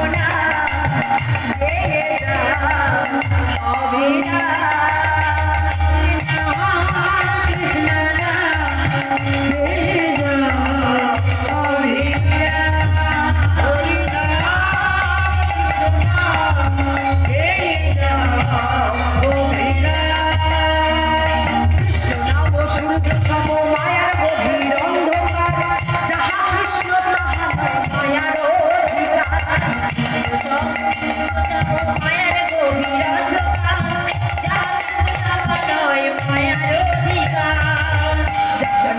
know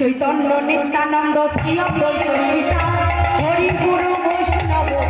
Chaitanya Nityananda Shri অঙ্গ সীতা হরিগুরু বৈষ্ণব